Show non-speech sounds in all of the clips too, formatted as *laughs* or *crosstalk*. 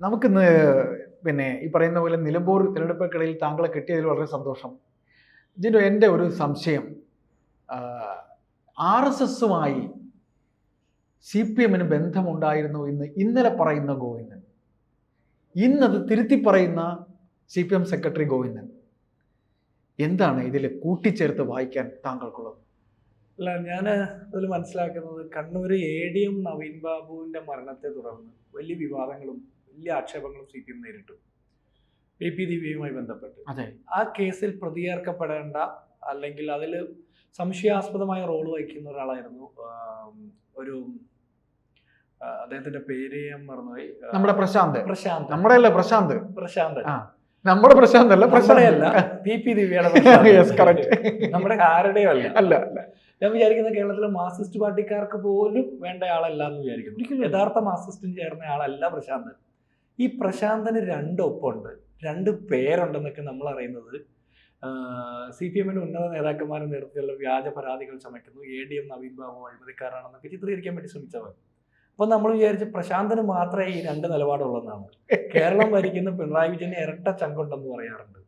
നമുക്കിന്ന് പിന്നെ ഈ പറയുന്ന പോലെ നിലമ്പൂർ തിരഞ്ഞെടുപ്പുകളിൽ താങ്കളെ കിട്ടിയതിൽ വളരെ സന്തോഷം. ജിൻഡോ എന്റെ ഒരു സംശയം ആർ എസ് എസുമായി സി പി എമ്മിന് ബന്ധമുണ്ടായിരുന്നു ഇന്ന് ഇന്നലെ പറയുന്ന ഗോവിന്ദൻ. ഇന്നത് തിരുത്തി പറയുന്ന C P M secretary Govindan. എന്താണ് ഇതിൽ കൂട്ടിച്ചേർത്ത് വായിക്കാൻ താങ്കൾക്കുള്ളത്? അല്ല ഞാൻ അതിൽ മനസ്സിലാക്കുന്നത് Kannur A D M Naveen ബാബുവിന്റെ മരണത്തെ തുടർന്ന് വലിയ വിവാദങ്ങളും വലിയ ആക്ഷേപങ്ങളും സി പി എം നേരിട്ടു. പി പി ദിവ്യയുമായി ബന്ധപ്പെട്ട്. ആ കേസിൽ പ്രതിയേർക്കപ്പെടേണ്ട അല്ലെങ്കിൽ അതിൽ സംശയാസ്പദമായ റോൾ വഹിക്കുന്ന ഒരാളായിരുന്നു ഒരു അദ്ദേഹത്തിന്റെ പേര് ഞാൻ മറന്നുപോയി. നമ്മുടെ പ്രശാന്ത്. പ്രശാന്ത്. നമ്മുടെ അല്ല പ്രശാന്ത്. പ്രശാന്ത് നമ്മുടെ പ്രശാന്ത് അല്ല പ്രശാന്തല്ല പി പി ദിവ്യയുടെ നമ്മുടെ ആരുടെയോ അല്ല. അല്ല ഞാൻ വിചാരിക്കുന്ന കേരളത്തിലെ മാർസിസ്റ്റ് പാർട്ടിക്കാർക്ക് പോലും വേണ്ട ആളല്ല എന്ന് വിചാരിക്കുന്നു. ഒരിക്കലും യഥാർത്ഥ മാർക്സിസ്റ്റിന് ചേർന്ന ആളല്ല പ്രശാന്തൻ ഈ പ്രശാന്തന് രണ്ട് ഒപ്പമുണ്ട്. രണ്ട് പേരുണ്ടെന്നൊക്കെ നമ്മൾ അറിയുന്നത് സി പി എമ്മിന്റെ ഉന്നത നേതാക്കന്മാരുടെ നേതൃത്വത്തിലുള്ള വ്യാജ പരാതികൾ ചമയ്ക്കുന്നു. A D M Naveen Babu അഴിമതിക്കാരാണെന്നൊക്കെ ചിത്രീകരിക്കാൻ വേണ്ടി ശ്രമിച്ചവർ. അപ്പൊ നമ്മൾ വിചാരിച്ച് പ്രശാന്തന് മാത്രമേ ഈ രണ്ട് നിലപാടുള്ളതെന്നാണ് കേരളം ഭരിക്കുന്ന പിണറായി വിജയന് ഇരട്ട ചങ്കുണ്ടെന്ന് പറയാറുണ്ട്.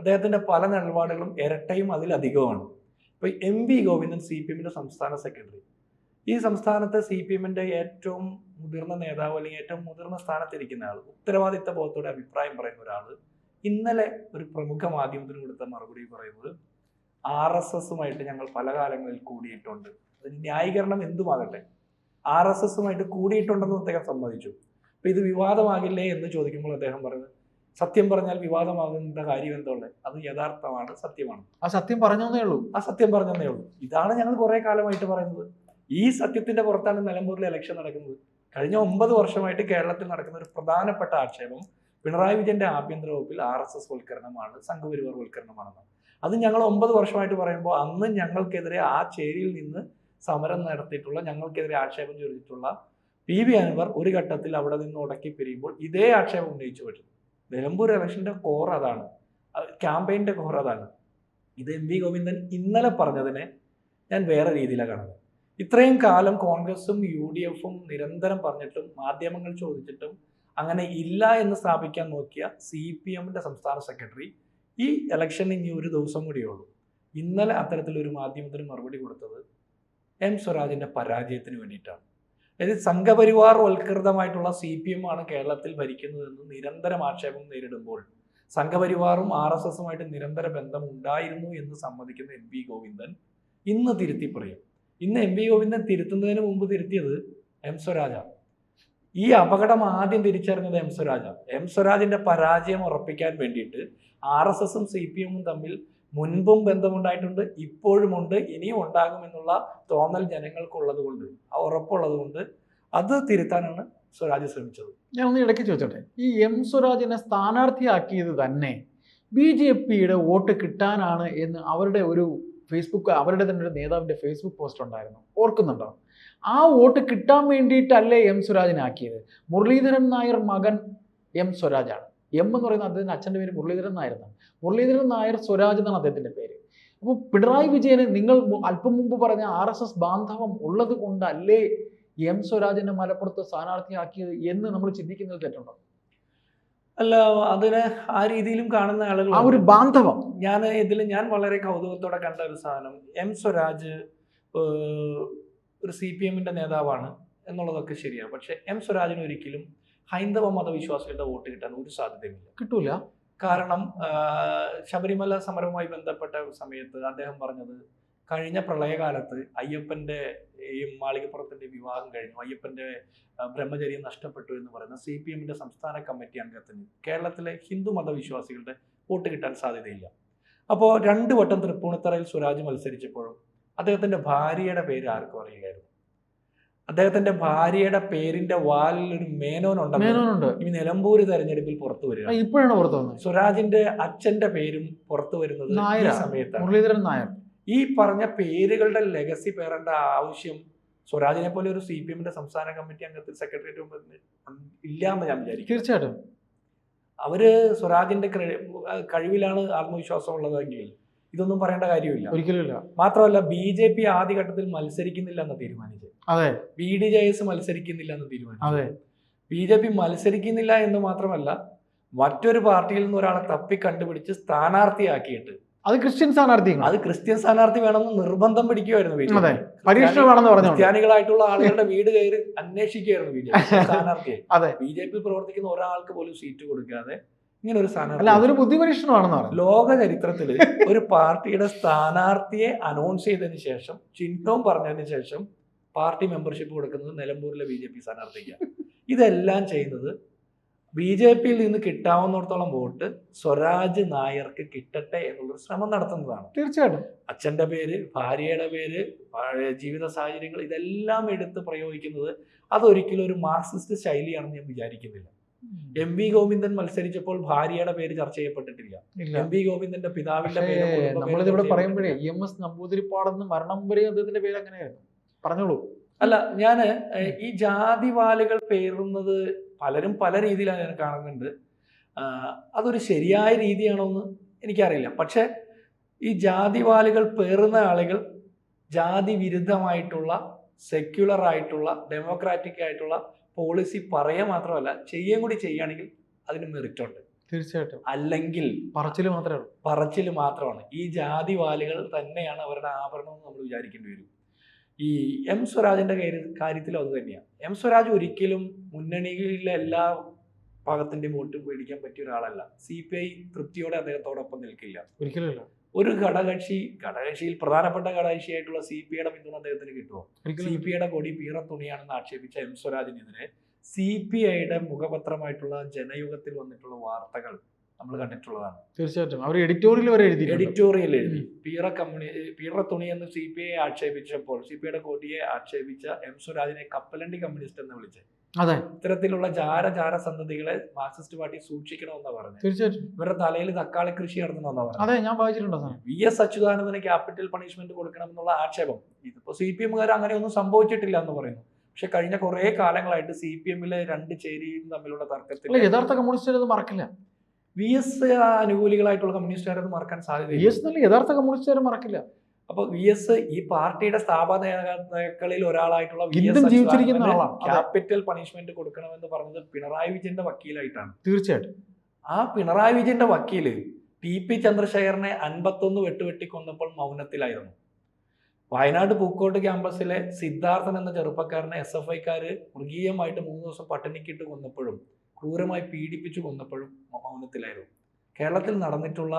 അദ്ദേഹത്തിന്റെ പല നിലപാടുകളും ഇരട്ടയും അതിലധികമാണ് ഇപ്പൊ M V Govindan C P എമ്മിന്റെ സംസ്ഥാന സെക്രട്ടറി. ഈ സംസ്ഥാനത്തെ സി പി എമ്മിന്റെ ഏറ്റവും മുതിർന്ന നേതാവ് അല്ലെങ്കിൽ ഏറ്റവും മുതിർന്ന സ്ഥാനത്തിരിക്കുന്ന ആൾ ഉത്തരവാദിത്ത ബോധത്തോടെ അഭിപ്രായം പറയുന്ന ഒരാൾ ഇന്നലെ ഒരു പ്രമുഖ മാധ്യമത്തിന് കൊടുത്ത മറുപടി പറയുന്നത് ആർ എസ് എസുമായിട്ട് ഞങ്ങൾ പല കാലങ്ങളിൽ കൂടിയിട്ടുണ്ട്. അതിന് ന്യായീകരണം എന്തുമാകട്ടെ? ആർ എസ് എസുമായിട്ട് കൂടിയിട്ടുണ്ടെന്ന് അദ്ദേഹം സമ്മതിച്ചു. അപ്പൊ ഇത് വിവാദമാകില്ലേ എന്ന് ചോദിക്കുമ്പോൾ അദ്ദേഹം പറയുന്നത് സത്യം പറഞ്ഞാൽ വിവാദമാകുന്ന കാര്യം എന്തുള്ളത് അത് യഥാർത്ഥമാണ് സത്യമാണ്. ആ സത്യം പറഞ്ഞേ ഉള്ളൂ. ആ സത്യം പറഞ്ഞേ ഉള്ളൂ. ഇതാണ് ഞങ്ങൾ കുറെ കാലമായിട്ട് പറയുന്നത്. ഈ സത്യത്തിന്റെ പുറത്താണ് നിലമ്പൂരിലെ ഇലക്ഷൻ നടക്കുന്നത്. കഴിഞ്ഞ ഒമ്പത് വർഷമായിട്ട് കേരളത്തിൽ നടക്കുന്ന ഒരു പ്രധാനപ്പെട്ട ആക്ഷേപം പിണറായി വിജയന്റെ ആഭ്യന്തര വകുപ്പിൽ ആർ എസ് എസ് വൽക്കരണമാണ് സംഘപരിവാർ വൽക്കരണമാണെന്ന്. അത് ഞങ്ങൾ ഒമ്പത് വർഷമായിട്ട് പറയുമ്പോൾ അന്ന് ഞങ്ങൾക്കെതിരെ ആ ചേരിയിൽ നിന്ന് സമരം നടത്തിയിട്ടുള്ള ഞങ്ങൾക്കെതിരെ ആക്ഷേപം ചോദിച്ചിട്ടുള്ള പി വി അൻവർ ഒരു ഘട്ടത്തിൽ അവിടെ നിന്ന് ഉടക്കി പിരിയുമ്പോൾ ഇതേ ആക്ഷേപം ഉന്നയിച്ചു പറ്റും നിലമ്പൂർ ഇലക്ഷന്റെ കോർ അതാണ്. ക്യാമ്പയിന്റെ കോർ അതാണ്. ഇത് എം വി ഗോവിന്ദൻ ഇന്നലെ പറഞ്ഞതിനെ ഞാൻ വേറെ രീതിയിലാണ് കാണുന്നത്. ഇത്രയും കാലം കോൺഗ്രസും യു ഡി എഫും നിരന്തരം പറഞ്ഞിട്ടും മാധ്യമങ്ങൾ ചോദിച്ചിട്ടും അങ്ങനെ ഇല്ല എന്ന് സ്ഥാപിക്കാൻ നോക്കിയ സി പി എമ്മിന്റെ സംസ്ഥാന സെക്രട്ടറി ഈ ഇലക്ഷന് ഇനി ഒരു ദിവസം കൂടിയേ ഉള്ളൂ ഇന്നലെ അത്തരത്തിലൊരു മാധ്യമത്തിന് മറുപടി കൊടുത്തത് എം സ്വരാജിന്റെ പരാജയത്തിന് വേണ്ടിയിട്ടാണ്. അതായത് സംഘപരിവാർ വൽകൃതമായിട്ടുള്ള സി പി എം ആണ് കേരളത്തിൽ ഭരിക്കുന്നതെന്ന് നിരന്തരം ആക്ഷേപം നേരിടുമ്പോൾ സംഘപരിവാറും ആർ എസ് എസുമായിട്ട് നിരന്തര ബന്ധം ഉണ്ടായിരുന്നു എന്ന് സമ്മതിക്കുന്ന എം പി ഗോവിന്ദൻ ഇന്ന് തിരുത്തി പറയും. ഇന്ന് എം വി ഗോവിന്ദൻ തിരുത്തുന്നതിന് മുമ്പ് തിരുത്തിയത് എം സ്വരാജ. ഈ അപകടം ആദ്യം തിരിച്ചറിഞ്ഞത് എം സ്വരാജ. എം സ്വരാജിന്റെ പരാജയം ഉറപ്പിക്കാൻ വേണ്ടിയിട്ട് ആർ എസ് എസും സി പി എമ്മും തമ്മിൽ മുൻപും ബന്ധമുണ്ടായിട്ടുണ്ട് ഇപ്പോഴുമുണ്ട് ഇനിയും ഉണ്ടാകുമെന്നുള്ള തോന്നൽ ജനങ്ങൾക്കുള്ളത് കൊണ്ട് ആ ഉറപ്പുള്ളത് കൊണ്ട് അത് തിരുത്താനാണ് സ്വരാജ് ശ്രമിച്ചത്. ഞാൻ ഒന്ന് ഇടയ്ക്ക് ചോദിച്ചോട്ടെ? ഈ എം സ്വരാജിനെ സ്ഥാനാർത്ഥിയാക്കിയത് തന്നെ ബി ജെ പിയുടെ വോട്ട് കിട്ടാനാണ് എന്ന് അവരുടെ ഒരു ഫേസ്ബുക്ക് അവരുടെ തന്നെ ഒരു നേതാവിന്റെ ഫേസ്ബുക്ക് പോസ്റ്റ് ഉണ്ടായിരുന്നു. ഓർക്കുന്നുണ്ടോ? ആ വോട്ട് കിട്ടാൻ വേണ്ടിയിട്ടല്ലേ എം സ്വരാജിനാക്കിയത് മുരളീധരൻ നായർ മകൻ എം സ്വരാജാണ്. എം എന്ന് പറയുന്ന അദ്ദേഹത്തിന്റെ അച്ഛന്റെ പേര് മുരളീധരൻ നായർ എന്നാണ്. മുരളീധരൻ നായർ സ്വരാജ് എന്നാണ് അദ്ദേഹത്തിന്റെ പേര്. അപ്പോൾ പിണറായി വിജയന് നിങ്ങൾ അല്പം മുമ്പ് പറഞ്ഞ ആർ എസ് എസ് ബാന്ധവം ഉള്ളത് കൊണ്ടല്ലേ എം സ്വരാജിനെ മലപ്പുറത്ത് സ്ഥാനാർത്ഥിയാക്കിയത് എന്ന് നമ്മൾ ചിന്തിക്കുന്നത് തെറ്റുണ്ടോ? അല്ല അതിനെ ആ രീതിയിലും കാണുന്ന ആളുകൾ ആ ഒരു ബാന്ധവം. ഞാൻ ഇതിൽ ഞാൻ വളരെ കൗതുകത്തോടെ കണ്ട ഒരു സാധനം. എം സ്വരാജ് ഒരു സി പി എമ്മിന്റെ നേതാവാണ് എന്നുള്ളതൊക്കെ ശരിയാണ്. പക്ഷെ എം സ്വരാജിന് ഒരിക്കലും ഹൈന്ദവ മതവിശ്വാസികളുടെ വോട്ട് കിട്ടാൻ ഒരു സാധ്യതയുമില്ല. കിട്ടൂല. കാരണം ശബരിമല സമരവുമായി ബന്ധപ്പെട്ട സമയത്ത് അദ്ദേഹം പറഞ്ഞത് കഴിഞ്ഞ പ്രളയകാലത്ത് അയ്യപ്പന്റെ ഈ മാളികപ്പുറത്തിന്റെ വിവാഹം കഴിഞ്ഞു. അയ്യപ്പന്റെ ബ്രഹ്മചര്യം നഷ്ടപ്പെട്ടു എന്ന് പറയുന്ന സി പി എമ്മിന്റെ സംസ്ഥാന കമ്മിറ്റി അംഗത്തിന് കേരളത്തിലെ ഹിന്ദു മതവിശ്വാസികളുടെ വോട്ട് കിട്ടാൻ സാധ്യതയില്ല. അപ്പോൾ രണ്ട് വട്ടം തൃപ്പൂണിത്തറയിൽ സ്വരാജ് മത്സരിച്ചപ്പോഴും അദ്ദേഹത്തിന്റെ ഭാര്യയുടെ പേര് ആർക്കും അറിയുകയായിരുന്നു അദ്ദേഹത്തിന്റെ ഭാര്യയുടെ പേരിന്റെ വാലിൽ ഒരു മേനോൻ ഉണ്ടെന്ന് മേനോനുണ്ട് ഈ നിലമ്പൂര് തെരഞ്ഞെടുപ്പിൽ പുറത്തു വരിക. ഇപ്പോഴാണ് പുറത്തു വന്നത്. സ്വരാജിന്റെ അച്ഛന്റെ പേരും പുറത്തു വരുന്നത് ഈ. സമയത്താണ്. മുരളീധരൻ നായർ. ഈ പറഞ്ഞ പേരുകളുടെ ലെഗസി പേരേണ്ട ആവശ്യം സ്വരാജിനെ പോലെ ഒരു സി പി എമ്മിന്റെ സംസ്ഥാന കമ്മിറ്റി അംഗത്തിൽ സെക്രട്ടേറിയറ്റ് ഇല്ല എന്ന് ഞാൻ വിചാരിക്കും തീർച്ചയായിട്ടും. അവർ സ്വരാജിന്റെ കഴിവിലാണ് ആത്മവിശ്വാസം ഉള്ളതെങ്കിൽ ഇതൊന്നും പറയേണ്ട കാര്യമില്ല. ഒരിക്കലും ഇല്ല മാത്രമല്ല ബി ജെ പി ആദ്യഘട്ടത്തിൽ മത്സരിക്കുന്നില്ല എന്ന് തീരുമാനിച്ചു. അതെ. ബി ഡി ജെ എസ് മത്സരിക്കുന്നില്ല എന്ന് തീരുമാനിച്ചു. അതെ. ബി ജെ പി മത്സരിക്കുന്നില്ല എന്ന് മാത്രമല്ല മറ്റൊരു പാർട്ടിയിൽ നിന്ന് ഒരാളെ തപ്പി കണ്ടുപിടിച്ച് സ്ഥാനാർത്ഥിയാക്കിയിട്ട് അത് ക്രിസ്ത്യൻ സ്ഥാനാർത്ഥി അത് ക്രിസ്ത്യൻ സ്ഥാനാർത്ഥി വേണമെന്ന് നിർബന്ധം പിടിക്കുമായിരുന്നു അതെ. പരീക്ഷണം വേണമെന്ന് പറഞ്ഞു ക്രിസ്ത്യാനികളായിട്ടുള്ള ആളുകളുടെ വീട് കയറി അന്വേഷിക്കുകയായിരുന്നു ബി ജെ പി. *laughs* സ്ഥാനാർത്ഥിയെ അതെ. ബി ജെ പി പ്രവർത്തിക്കുന്ന ഒരാൾക്ക് പോലും സീറ്റ് കൊടുക്കാതെ ഇങ്ങനെ ഒരു അല്ല സ്ഥാനാർത്ഥി അതൊരു ബുദ്ധി പരീക്ഷണമാണെന്ന് പറഞ്ഞു. ലോക ചരിത്രത്തിൽ ഒരു പാർട്ടിയുടെ സ്ഥാനാർത്ഥിയെ അനൗൺസ് ചെയ്തതിന് ശേഷം ചിഹ്നവും പറഞ്ഞതിന് ശേഷം പാർട്ടി മെമ്പർഷിപ്പ് കൊടുക്കുന്നത് നിലമ്പൂരിലെ ബി ജെ പി സ്ഥാനാർത്ഥിക്കാണ്. ഇതെല്ലാം ചെയ്യുന്നത് ബി ജെ പിയിൽ നിന്ന് കിട്ടാവുന്നിടത്തോളം വോട്ട് സ്വരാജ് നായർക്ക് കിട്ടട്ടെ എന്നുള്ളൊരു ശ്രമം നടത്തുന്നതാണ്. തീർച്ചയായിട്ടും. അച്ഛന്റെ പേര് ഭാര്യയുടെ പേര് ജീവിത സാഹചര്യങ്ങൾ ഇതെല്ലാം എടുത്ത് പ്രയോഗിക്കുന്നത് അതൊരിക്കലും ഒരു മാർക്സിസ്റ്റ് ശൈലിയാണെന്ന് ഞാൻ വിചാരിക്കുന്നില്ല. എം വി ഗോവിന്ദൻ മത്സരിച്ചപ്പോൾ ഭാര്യയുടെ പേര് ചർച്ച ചെയ്യപ്പെട്ടിട്ടില്ല. എം വി ഗോവിന്ദന്റെ പിതാവിന്റെ പക്ഷേ പേര് കുടുംബ പേര് നമ്മളിത് ഇവിടെ ചർച്ച പറയുമ്പോഴേ ഇ എം എസ് നമ്പൂതിരിപ്പാടെന്ന് മരണം വരെ അദ്ദേഹത്തിന്റെ പേര് അങ്ങനെയായിരുന്നു. പറഞ്ഞോളൂ. അല്ല ഞാൻ ഈ ജാതിവാലുകൾ പേറുന്നത് പലരും പല രീതിയിലാണ് ഞാൻ കാണുന്നുണ്ട്. അതൊരു ശരിയായ രീതിയാണോ എന്ന് എനിക്കറിയില്ല. പക്ഷെ ഈ ജാതിവാലുകൾ പേറുന്ന ആളുകൾ ജാതി വിരുദ്ധമായിട്ടുള്ള സെക്യുലർ ആയിട്ടുള്ള ഡെമോക്രാറ്റിക് ആയിട്ടുള്ള പോളിസി പറയുക മാത്രമല്ല ചെയ്യുകയും കൂടി ചെയ്യുകയാണെങ്കിൽ അതിന് മെറിറ്റ് ഉണ്ട്. തീർച്ചയായിട്ടും. അല്ലെങ്കിൽ പറച്ചിൽ മാത്രമേ ഉള്ളൂ. പറച്ചിൽ മാത്രമാണ്. ഈ ജാതിവാലുകൾ തന്നെയാണ് അവരുടെ ആഭരണം എന്ന് നമ്മൾ വിചാരിക്കേണ്ടി വരും. ഈ എം സ്വരാജിന്റെ കാര്യ- കാര്യത്തിലും അത് തന്നെയാണ് എം സ്വരാജ് ഒരിക്കലും മുന്നണിയിലെ എല്ലാ ഭാഗത്തിന്റെ വോട്ട് മേടിക്കാൻ പറ്റിയ ഒരാളല്ല. സി പി ഐ തൃപ്തിയോടെ അദ്ദേഹത്തോടൊപ്പം നിൽക്കില്ല. ഒരിക്കലും ഒരു ഘടകക്ഷി ഘടകക്ഷിയിൽ പ്രധാനപ്പെട്ട ഘടകകക്ഷിയായിട്ടുള്ള സി പി ഐയുടെ പിന്തുണ അദ്ദേഹത്തിന് കിട്ടുമോ സി പി ഐയുടെ കൊടി പീറ തുണിയാണെന്ന് ആക്ഷേപിച്ച എം സ്വരാജിനെതിരെ സി പി ഐയുടെ മുഖപത്രമായിട്ടുള്ള ജനയുഗത്തിൽ വന്നിട്ടുള്ള വാർത്തകൾ നമ്മൾ കണ്ടിട്ടുള്ളതാണ്. തീർച്ചയായിട്ടും. അവർ എഡിറ്റോറിയൽ വരെ എഴുതിയിട്ടുണ്ട്. എഡിറ്റോറിയൽ എഴുതി. പീറ കമ്മ്യൂണി പീറ തുണി എന്ന് സി പി ഐ ആക്ഷേപിച്ചപ്പോൾ സി പി ഐയുടെ കോടിയെ ആക്ഷേപിച്ച എം സ്വരാജിനെ കപ്പലണ്ടി കമ്മ്യൂണിസ്റ്റ് എന്ന് വിളിച്ച്. അതെ. ഇത്തരത്തിലുള്ള ജാര ജാര സന്തതികളെ മാർക്സിസ്റ്റ് പാർട്ടി സൂക്ഷിക്കണമെന്നാ പറഞ്ഞു തീർച്ചയായിട്ടും. ഇവരുടെ തലയിൽ തക്കാളി കൃഷി നടത്തണമെന്നാ പറഞ്ഞു അതെ ഞാൻ വായിച്ചിട്ടുണ്ടോ വി എസ് അച്യുതാനന്ദന് ക്യാപിറ്റൽ പണിഷ്മെന്റ് കൊടുക്കണം എന്നുള്ള ആക്ഷേപം. ഇതിപ്പോ സി പി എമ്മുകാർ അങ്ങനെയൊന്നും സംഭവിച്ചിട്ടില്ല എന്ന് പറയുന്നു. പക്ഷെ കഴിഞ്ഞ കുറെ കാലങ്ങളായിട്ട് സി പി എമ്മിലെ രണ്ട് ചേരിയും തമ്മിലുള്ള തർക്കത്തിൽ യഥാർത്ഥ കമ്മ്യൂണിസ്റ്റ് മറക്കില്ല. വി എസ് അനുകൂലികളായിട്ടുള്ള കമ്മ്യൂണിസ്റ്റുകാരൊന്നും മറക്കാൻ വി സാധ്യതയില്ല എസ് എന്നല്ല യഥാർത്ഥ കമ്മ്യൂണിസ്റ്റുകാർ മറക്കില്ല. അപ്പൊ വി എസ് ഈ പാർട്ടിയുടെ സ്ഥാപക നേതാക്കളിൽ ഒരാളായിട്ടുള്ള വി ജീവിച്ചിരിക്കുന്ന ആളാണ്. ക്യാപിറ്റൽ പണിഷ്മെന്റ് കൊടുക്കണമെന്ന് പറഞ്ഞത് പിണറായി വിജയന്റെ വക്കീലായിട്ടാണ്. തീർച്ചയായിട്ടും. ആ പിണറായി വിജയന്റെ വക്കീൽ ടി പി ചന്ദ്രശേഖരനെ അൻപത്തൊന്ന് വെട്ടുവെട്ടി കൊന്നപ്പോൾ മൗനത്തിലായിരുന്നു. വയനാട് പൂക്കോട്ട് ക്യാമ്പസിലെ സിദ്ധാർത്ഥൻ എന്ന ചെറുപ്പക്കാരനെ എസ് എഫ് ഐക്കാര് മൃഗീയമായിട്ട് മൂന്ന് ദിവസം പട്ടിണിക്കിട്ട് കൊന്നപ്പോഴും ക്രൂരമായി പീഡിപ്പിച്ചു കൊന്നപ്പോഴും മൗനത്തിലായിരുന്നു കേരളത്തിൽ നടന്നിട്ടുള്ള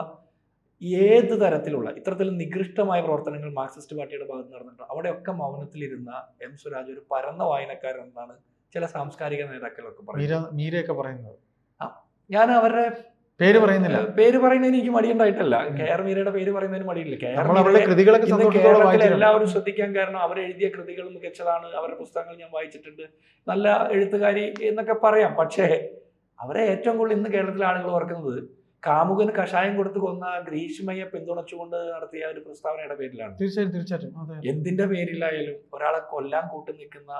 ഏത് തരത്തിലുള്ള ഇത്തരത്തിൽ നികൃഷ്ടമായ പ്രവർത്തനങ്ങൾ മാർക്സിസ്റ്റ് പാർട്ടിയുടെ ഭാഗത്ത് നടന്നിട്ടുണ്ട്. അവിടെയൊക്കെ മൗനത്തിലിരുന്ന എം സ്വരാജ് ഒരു പരന്ന വായനക്കാരൻ എന്നാണ് ചില സാംസ്കാരിക നേതാക്കളൊക്കെ പറയുന്നത്. ഞാൻ അവരുടെ പേര് പറയുന്നില്ല. പേര് പറയുന്നതിന് എനിക്ക് മടിയുണ്ടായിട്ടല്ല. കെ ആർ മീരയുടെ പേര് പറയുന്നതിന് മടിയില്ല. കെ ആർ കേരളത്തിൽ എല്ലാവരും ശ്രദ്ധിക്കാൻ കാരണം അവർ എഴുതിയ കൃതികൾ മികച്ചതാണ്. അവരുടെ പുസ്തകങ്ങൾ ഞാൻ വായിച്ചിട്ടുണ്ട്. നല്ല എഴുത്തുകാരി എന്നൊക്കെ പറയാം. പക്ഷേ അവരെ ഏറ്റവും കൂടുതൽ ഇന്ന് കേരളത്തിലെ ആളുകൾ ഓർക്കുന്നത് കാമുകന് കഷായം കൊടുത്ത് കൊന്ന ഗ്രീഷ്മയെ പിന്തുണച്ചുകൊണ്ട് നടത്തിയ ഒരു പ്രസ്താവനയുടെ പേരിലാണ്. തീർച്ചയായും തീർച്ചയായിട്ടും. എന്തിന്റെ പേരിലായാലും ഒരാളെ കൊല്ലാൻ കൂട്ടു നിൽക്കുന്ന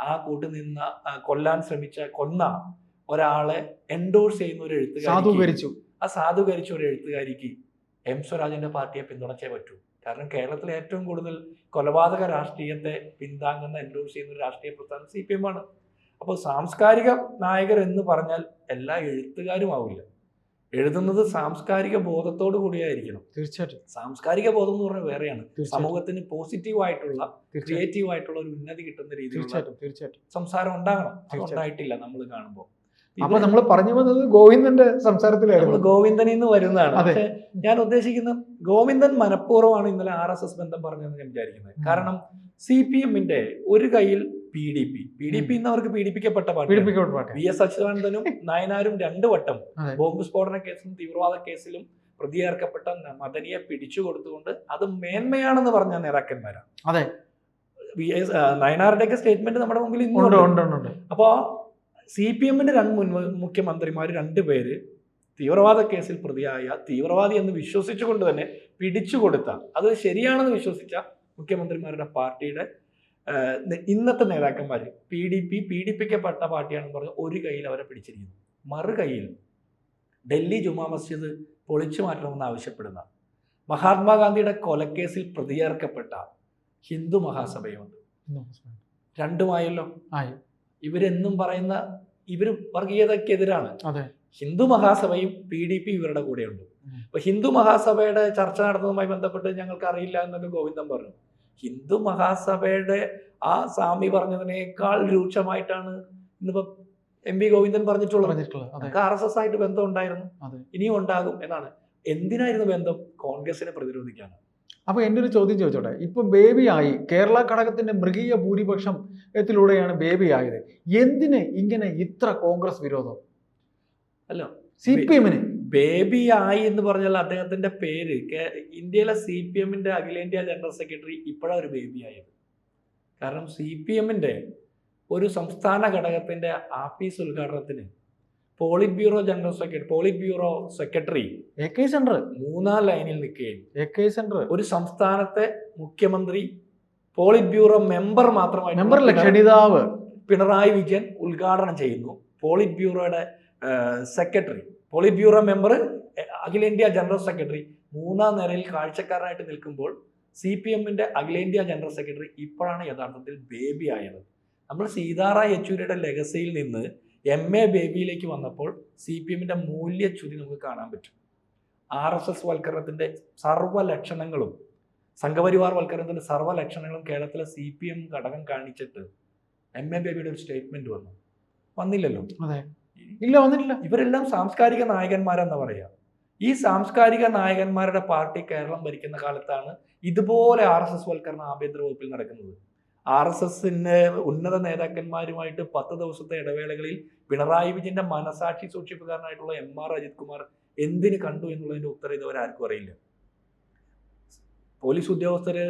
ആ കൂട്ടു നിന്ന കൊല്ലാൻ ശ്രമിച്ച കൊന്ന ഒരാളെ എൻഡോഴ്സ് ചെയ്യുന്ന ഒരു എഴുത്തുകാരി സാധൂകരിച്ചു. ആ സാധൂകരിച്ച ഒരു എഴുത്തുകാരിക്ക് എം സ്വരാജിന്റെ പാർട്ടിയെ പിന്തുണച്ചേ പറ്റൂ. കാരണം കേരളത്തിൽ ഏറ്റവും കൂടുതൽ കൊലപാതക രാഷ്ട്രീയത്തെ പിന്താങ്ങുന്ന എൻഡോഴ്സ് ചെയ്യുന്ന ഒരു രാഷ്ട്രീയ പ്രസ്ഥാനം സി പി എം ആണ്. അപ്പോൾ സാംസ്കാരിക നായകർ എന്ന് പറഞ്ഞാൽ എല്ലാ എഴുത്തുകാരും ആവില്ല. എഴുതുന്നത് സാംസ്കാരിക ബോധത്തോടു കൂടിയായിരിക്കണം. തീർച്ചയായിട്ടും. സാംസ്കാരിക ബോധം എന്ന് പറഞ്ഞാൽ വേറെയാണ്. സമൂഹത്തിന് പോസിറ്റീവ് ആയിട്ടുള്ള ക്രിയേറ്റീവ് ആയിട്ടുള്ള ഒരു ഉന്നതി കിട്ടുന്ന രീതിയിൽ തീർച്ചയായിട്ടും തീർച്ചയായിട്ടും. സംസാരം ഉണ്ടാകണം. ഉണ്ടായിട്ടില്ല നമ്മൾ കാണുമ്പോൾ. അപ്പൊ നമ്മൾ പറഞ്ഞു വന്നത് ഗോവിന്ദന്റെ സംസാരത്തിലായിരുന്നു. ഗോവിന്ദനിൽ നിന്ന് വരുന്നതാണ്. അതെ. പക്ഷെ ഞാൻ ഉദ്ദേശിക്കുന്ന ഗോവിന്ദൻ മനഃപൂർവമാണ് ഇന്നലെ ആർ എസ് എസ് ബന്ധം പറഞ്ഞതെന്ന് ഞാൻ വിചാരിക്കുന്നത്. കാരണം സി പി എമ്മിന്റെ ഒരു കയ്യിൽ P D P P D P ഇന്ന് അവർക്ക് പീഡിപ്പിക്കപ്പെട്ട പാർട്ടി വി എസ് അച്യുതാനന്ദനും നയനാരും രണ്ടു വട്ടം ബോംബ് സ്ഫോടന കേസിലും തീവ്രവാദ കേസിലും പ്രതിയേർക്കപ്പെട്ട മദനിയെ പിടിച്ചു കൊടുത്തുകൊണ്ട് അത് മേന്മയാണെന്ന് പറഞ്ഞ നേതാക്കന്മാരാണ്. അതെ. വി എസ് നയനാരുടെയൊക്കെ സ്റ്റേറ്റ്മെന്റ് നമ്മുടെ മുമ്പിൽ ഇന്നുണ്ട്. അപ്പോൾ സി പി എമ്മിന്റെ രണ്ട് മുൻ മുഖ്യമന്ത്രിമാർ രണ്ടുപേര് തീവ്രവാദ കേസിൽ പ്രതിയായ തീവ്രവാദി എന്ന് വിശ്വസിച്ചുകൊണ്ട് തന്നെ പിടിച്ചു കൊടുത്ത അത് ശരിയാണെന്ന് വിശ്വസിച്ച മുഖ്യമന്ത്രിമാരുടെ പാർട്ടിയുടെ ഇന്നത്തെ നേതാക്കന്മാർ പി ഡി പി പീഡിപ്പിക്കപ്പെട്ട പാർട്ടിയാണെന്ന് പറഞ്ഞ് ഒരു കയ്യിൽ അവരെ പിടിച്ചിരിക്കുന്നു. മറു കയ്യിൽ ഡൽഹി ജുമാ മസ്ജിദ് പൊളിച്ചു മാറ്റണമെന്ന് ആവശ്യപ്പെടുന്ന മഹാത്മാഗാന്ധിയുടെ കൊലക്കേസിൽ പ്രതിയേർക്കപ്പെട്ട ഹിന്ദു മഹാസഭയുണ്ട്. രണ്ടുമായല്ലോ? ആയി. ഇവരെന്നും പറയുന്ന ഇവർ വർഗീയതക്കെതിരാണ് ഹിന്ദു മഹാസഭയും പി ഡി പി ഇവരുടെ കൂടെയുണ്ട്. അപ്പൊ ഹിന്ദു മഹാസഭയുടെ ചർച്ച നടന്നതുമായി ബന്ധപ്പെട്ട് ഞങ്ങൾക്ക് അറിയില്ല എന്നൊക്കെ ഗോവിന്ദൻ പറഞ്ഞു. ഹിന്ദു മഹാസഭയുടെ ആ സ്വാമി പറഞ്ഞതിനേക്കാൾ രൂക്ഷമായിട്ടാണ് ഇന്നിപ്പോ എം പി ഗോവിന്ദൻ പറഞ്ഞിട്ടുള്ളത്. ആർ എസ് എസ് ആയിട്ട് ബന്ധം ഉണ്ടായിരുന്നു. ഇനിയും ഉണ്ടാകും എന്നാണ്. എന്തിനായിരുന്നു ബന്ധം? കോൺഗ്രസിനെ പ്രതിരോധിക്കാണ് അപ്പൊ എന്റെ ഒരു ചോദ്യം ചോദിച്ചോട്ടെ? ഇപ്പൊ ബേബി ആയി കേരള ഘടകത്തിന്റെ മൃഗീയ ഭൂരിപക്ഷം ത്തിലൂടെയാണ് ബേബി ആയത് എന്തിന് ഇങ്ങനെ ഇത്ര കോൺഗ്രസ് വിരോധം? അല്ല, സി പി എമ്മിന്. ബേബി ആയി എന്ന് പറഞ്ഞാൽ അദ്ദേഹത്തിന്റെ പേര് ഇന്ത്യയിലെ സി പി എമ്മിന്റെ അഖിലേന്ത്യാ ജനറൽ സെക്രട്ടറി ഇപ്പോഴാണ് ഒരു ബേബി ആയത് കാരണം സി പി എമ്മിന്റെ ഒരു സംസ്ഥാന ഘടകത്തിന്റെ ആഫീസ് ഉദ്ഘാടനത്തിന് polit bureau general secretary polit bureau secretary A K centre മൂന്നാം ലൈനിൽ നിൽക്കുകയും എ കെ സെന്റർ ഒരു സംസ്ഥാനത്തെ മുഖ്യമന്ത്രി പോളിറ്റ് ബ്യൂറോ മെമ്പർ മാത്രമായി മെമ്പർ ക്ഷണിതാവ് പിണറായി വിജയൻ ഉദ്ഘാടനം ചെയ്യുന്നു. പോളിറ്റ് ബ്യൂറോയുടെ സെക്രട്ടറി. പോളിറ്റ് ബ്യൂറോ മെമ്പർ അഖിലേന്ത്യാ ജനറൽ സെക്രട്ടറി. മൂന്നാം നിരയിൽ കാഴ്ചക്കാരനായിട്ട് നിൽക്കുമ്പോൾ സി പി എമ്മിന്റെ അഖിലേന്ത്യാ ജനറൽ സെക്രട്ടറി ഇപ്പോഴാണ് യഥാർത്ഥത്തിൽ ബേബി ആയത്. നമ്മൾ സീതാറാം യെച്ചൂരിയുടെ ലെഗസിയിൽ നിന്ന് എം എ ബേബിയിലേക്ക് വന്നപ്പോൾ സി പി എമ്മിന്റെ മൂല്യച്യുതി നമുക്ക് കാണാൻ പറ്റും. ആർ എസ് എസ് വൽക്കരണത്തിന്റെ സർവ ലക്ഷണങ്ങളും സംഘപരിവാർ വൽക്കരണത്തിന്റെ സർവ ലക്ഷണങ്ങളും കേരളത്തിലെ സി പി എം ഘടകം കാണിച്ചിട്ട് എം എ ബേബിയുടെ ഒരു സ്റ്റേറ്റ്മെന്റ് വന്നു. വന്നില്ലല്ലോ? അതെ. ഇല്ല. വന്നിട്ടില്ല. ഇവരെല്ലാം സാംസ്കാരിക നായകന്മാരെന്ന് പറയാ. ഈ സാംസ്കാരിക നായകന്മാരുടെ പാർട്ടി കേരളം ഭരിക്കുന്ന കാലത്താണ് ഇതുപോലെ ആർ എസ് എസ് വൽക്കരണം ആഭ്യന്തര വകുപ്പിൽ നടക്കുന്നത്. ആർ എസ് എസിന്റെ ഉന്നത നേതാക്കന്മാരുമായിട്ട് പത്ത് ദിവസത്തെ ഇടവേളകളിൽ പിണറായി വിജയന്റെ മനസാക്ഷി സൂക്ഷിപ്പുകാരനായിട്ടുള്ള എം ആർ അജിത് കുമാർ എന്തിന് കണ്ടു എന്നുള്ളതിന്റെ ഉത്തരം ഇതുവരെ ആർക്കും അറിയില്ല. പോലീസ് ഉദ്യോഗസ്ഥര്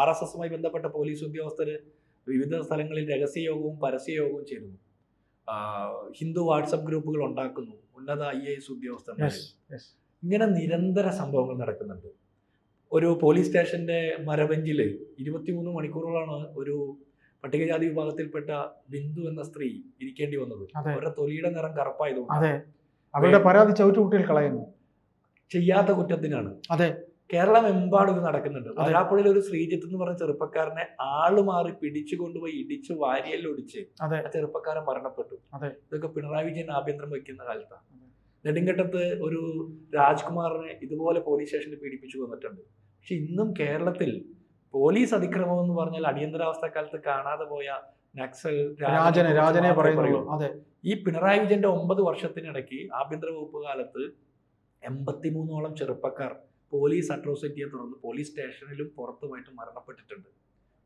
ആർ എസ് എസുമായി ബന്ധപ്പെട്ട പോലീസ് ഉദ്യോഗസ്ഥര് വിവിധ സ്ഥലങ്ങളിൽ രഹസ്യയോഗവും പരസ്യയോഗവും ചേരുന്നു ഹിന്ദു വാട്സപ്പ് ഗ്രൂപ്പുകൾ ഉണ്ടാക്കുന്നു. ഉന്നത ഐ എ എസ് ഉദ്യോഗസ്ഥന്മാർ yes. ഇങ്ങനെ നിരന്തര സംഭവങ്ങൾ നടക്കുന്നുണ്ട്. ഒരു പോലീസ് സ്റ്റേഷന്റെ മരബെഞ്ചിൽ ഇരുപത്തിമൂന്ന് മണിക്കൂറുകളാണ് ഒരു പട്ടികജാതി വിഭാഗത്തിൽപ്പെട്ട ബിന്ദു എന്ന സ്ത്രീ ഇരിക്കേണ്ടി വന്നത്. അവരുടെ തൊലിയുടെ നിറം കറുപ്പായതുകൊണ്ട് അവരുടെ പരാതി ചവിട്ടുകുട്ടികൾ കളയുന്നു. ചെയ്യാത്ത കുറ്റത്തിനാണ്. അതെ. കേരളം എമ്പാടും ഇത് നടക്കുന്നുണ്ട്. വരാപ്പുഴയിൽ ഒരു ശ്രീജിത്ത് എന്ന് പറഞ്ഞ ചെറുപ്പക്കാരനെ ആൾ മാറി പിടിച്ചു കൊണ്ടുപോയി ഇടിച്ച് വാരിയല്ലൊടിച്ച് ആ ചെറുപ്പക്കാരൻ മരണപ്പെട്ടു. ഇതൊക്കെ പിണറായി വിജയൻ ആഭ്യന്തരം വയ്ക്കുന്ന കാലത്താണ്. നെടുങ്കണ്ടത്ത് ഒരു രാജ്കുമാറിനെ ഇതുപോലെ പോലീസ് സ്റ്റേഷനിൽ പീഡിപ്പിച്ചു വന്നിട്ടുണ്ട്. പക്ഷെ ഇന്നും കേരളത്തിൽ പോലീസ് അതിക്രമം എന്ന് പറഞ്ഞാൽ അടിയന്തരാവസ്ഥ കാലത്ത് കാണാതെ പോയ നക്സൽ രാജനെ രാജനെ അതെ. ഈ പിണറായി വിജയന്റെ ഒമ്പത് വർഷത്തിനിടയ്ക്ക് ആഭ്യന്തര വകുപ്പ് കാലത്ത് എൺപത്തിമൂന്നോളം ചെറുപ്പക്കാർ പോലീസ് അട്രോസിറ്റിയെ തുടർന്ന് പോലീസ് സ്റ്റേഷനിലും പുറത്തുമായിട്ട് മരണപ്പെട്ടിട്ടുണ്ട്.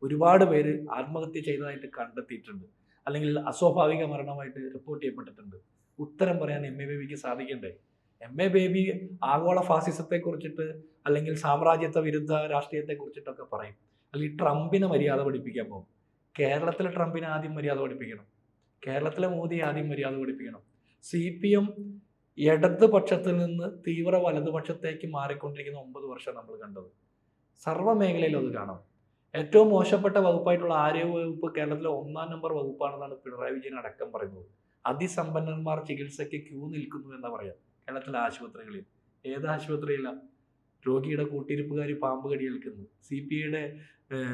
ഒരുപാട് പേര് ആത്മഹത്യ ചെയ്തതായിട്ട് കണ്ടെത്തിയിട്ടുണ്ട്. അല്ലെങ്കിൽ അസ്വാഭാവിക മരണമായിട്ട് റിപ്പോർട്ട് ചെയ്യപ്പെട്ടിട്ടുണ്ട്. ഉത്തരം പറയാൻ എം എ ബേബിക്ക് സാധിക്കണ്ടേ? എം എ ബേബി ആഗോള ഫാസിസത്തെ കുറിച്ചിട്ട് അല്ലെങ്കിൽ സാമ്രാജ്യത്വ വിരുദ്ധ രാഷ്ട്രീയത്തെ കുറിച്ചിട്ടൊക്കെ പറയും. അല്ലെങ്കിൽ ട്രംപിനെ മര്യാദ പഠിപ്പിക്കാൻ പോകും. കേരളത്തിലെ ട്രംപിനെ ആദ്യം മര്യാദ പഠിപ്പിക്കണം. കേരളത്തിലെ മോദി ആദ്യം മര്യാദ പഠിപ്പിക്കണം. സി പി എം ഇടതുപക്ഷത്തിൽ നിന്ന് തീവ്ര വലതുപക്ഷത്തേക്ക് മാറിക്കൊണ്ടിരിക്കുന്ന ഒമ്പത് വർഷം നമ്മൾ കണ്ടത്. സർവ മേഖലയിലും അത് കാണാം. ഏറ്റവും മോശപ്പെട്ട വകുപ്പായിട്ടുള്ള ആരോഗ്യ വകുപ്പ് കേരളത്തിലെ ഒന്നാം നമ്പർ വകുപ്പാണെന്നാണ് പിണറായി വിജയൻ അടക്കം പറയുന്നത്. അതിസമ്പന്നന്മാർ ചികിത്സയ്ക്ക് ക്യൂ നിൽക്കുന്നു എന്ന് പറയാം കേരളത്തിലെ ആശുപത്രികളിൽ. ഏത് ആശുപത്രിയിലാണ് രോഗിയുടെ കൂട്ടിരിപ്പുകാരി പാമ്പ് കടിയേൽക്കുന്നു. സി പി ഐയുടെ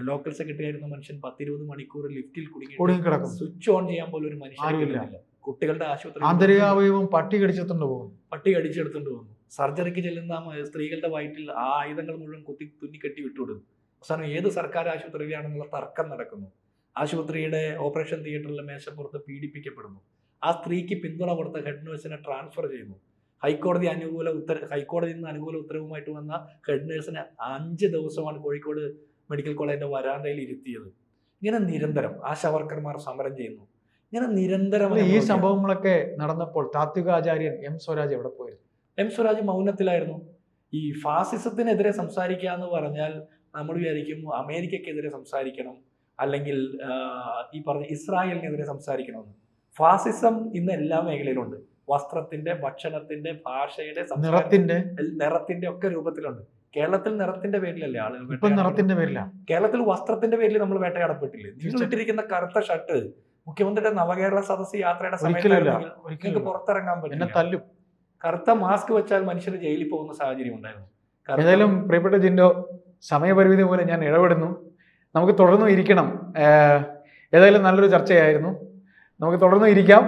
ലോക്കൽ സെക്രട്ടറി ആയിരുന്ന മനുഷ്യൻ പത്തിരുപത് മണിക്കൂർ ലിഫ്റ്റിൽ കുടുങ്ങി സ്വിച്ച് ഓൺ ചെയ്യാൻ പോലും ഒരു മനുഷ്യനില്ല. കുട്ടികളുടെ ആശുപത്രി ആന്തരികാവയവം പട്ടി കടിച്ചെടുത്തു പോകുന്നു. പട്ടി കടിച്ചെടുത്തുകൊണ്ട് പോകുന്നു. സർജറിക്ക് ചെല്ലുന്ന സ്ത്രീകളുടെ വയറ്റിൽ ആ ആയുധങ്ങൾ മുഴുവൻ കുത്തി തുന്നി തുന്നിക്കെട്ടി വിട്ടുവിടുന്നു അവസാനം ഏത് സർക്കാർ ആശുപത്രിയിലാണെന്നുള്ള തർക്കം നടക്കുന്നു. ആശുപത്രിയുടെ ഓപ്പറേഷൻ തിയേറ്ററിലെ മേശപ്പുറത്ത് പീഡിപ്പിക്കപ്പെടുന്നു. ആ സ്ത്രീക്ക് പിന്തുണ കൊടുത്ത ഹെഡ് നേഴ്സിനെ ട്രാൻസ്ഫർ ചെയ്യുന്നു. ഹൈക്കോടതി അനുകൂല ഉത്തര ഹൈക്കോടതിയിൽ നിന്ന് അനുകൂല ഉത്തരവുമായിട്ട് വന്ന ഹെഡ് നേഴ്സിനെ അഞ്ച് ദിവസമാണ് കോഴിക്കോട് മെഡിക്കൽ കോളേജിന്റെ വരാന്തയിൽ ഇരുത്തിയത്. ഇങ്ങനെ നിരന്തരം ആശാ വർക്കർമാർ സമരം ചെയ്യുന്നു. ഇങ്ങനെ നിരന്തരം ഈ സംഭവങ്ങളൊക്കെ നടന്നപ്പോൾ താത്വികാചാര്യൻ എം സ്വരാജ് എവിടെ പോയിരുന്നു? എം സ്വരാജ് മൗനത്തിലായിരുന്നു. ഈ ഫാസിസത്തിനെതിരെ സംസാരിക്കുക എന്ന് പറഞ്ഞാൽ നമ്മൾ വിചാരിക്കും അമേരിക്കക്കെതിരെ സംസാരിക്കണം അല്ലെങ്കിൽ ഈ പറഞ്ഞ ഇസ്രായേലിനെതിരെ സംസാരിക്കണമെന്ന്. ഫാസിസം ഇന്ന് എല്ലാ മേഖലയിലുണ്ട്. വസ്ത്രത്തിന്റെ ഭക്ഷണത്തിന്റെ ഭാഷയുടെ നിറത്തിന്റെ നിറത്തിന്റെ ഒക്കെ രൂപത്തിലുണ്ട്. കേരളത്തിൽ നിറത്തിന്റെ പേരിലല്ലേ ആളുകൾ? നിറത്തിന്റെ പേരില. കേരളത്തിൽ വസ്ത്രത്തിന്റെ പേരിൽ നമ്മൾ വേട്ടയാടപ്പെട്ടില്ലേ? നിങ്ങൾ ഇട്ടിരിക്കുന്ന കറുത്ത ഷർട്ട് മുഖ്യമന്ത്രിയുടെ നവകേരള സദസ് യാത്രയുടെ സമയത്ത് പുറത്തിറങ്ങാൻ പറ്റില്ല. തല്ലും. കറുത്ത മാസ്ക് വെച്ചാൽ മനുഷ്യർ ജയിലിൽ പോകുന്ന സാഹചര്യം ഉണ്ടായിരുന്നു. ഏതായാലും പ്രിയപ്പെട്ട ജിൻഡോ സമയപരിമിതി പോലെ ഞാൻ ഇടപെടുന്നു. നമുക്ക് തുടർന്നും ഇരിക്കണം. ഏതായാലും നല്ലൊരു ചർച്ചയായിരുന്നു. നമുക്ക് തുടർന്ന് ഇരിക്കാം.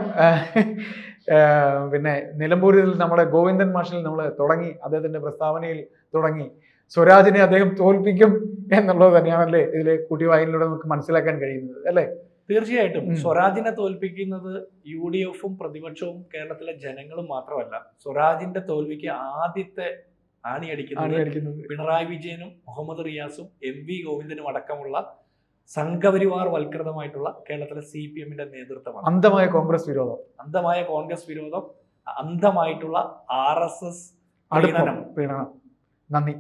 പിന്നെ നിലമ്പൂരിൽ നമ്മുടെ ഗോവിന്ദൻ മാഷിൽ നമ്മൾ തുടങ്ങി അദ്ദേഹത്തിന്റെ പ്രസ്താവനയിൽ തുടങ്ങി. സ്വരാജിനെ അദ്ദേഹം തോൽപ്പിക്കും എന്നുള്ളത് തന്നെയാണല്ലേ ഇതിലെ കുട്ടിവായിലൂടെ നമുക്ക് മനസ്സിലാക്കാൻ കഴിയുന്നത് അല്ലേ? തീർച്ചയായിട്ടും. സ്വരാജിനെ തോൽപ്പിക്കുന്നത് യു ഡി എഫും പ്രതിപക്ഷവും കേരളത്തിലെ ജനങ്ങളും മാത്രമല്ല സ്വരാജിന്റെ തോൽവിക്ക് ആദ്യത്തെ ആണ് ആണിയടിക്കുന്നത്. പിണറായി വിജയനും മുഹമ്മദ് റിയാസും എം വി ഗോവിന്ദനും അടക്കമുള്ള സംഘപരിവാർ വൽകൃതമായിട്ടുള്ള കേരളത്തിലെ സി പി എമ്മിന്റെ നേതൃത്വമാണ്. അന്ധമായ കോൺഗ്രസ് വിരോധം. അന്ധമായ കോൺഗ്രസ് വിരോധം അന്ധമായിട്ടുള്ള ആർ എസ് എസ് പ്രീണനം. നന്ദി.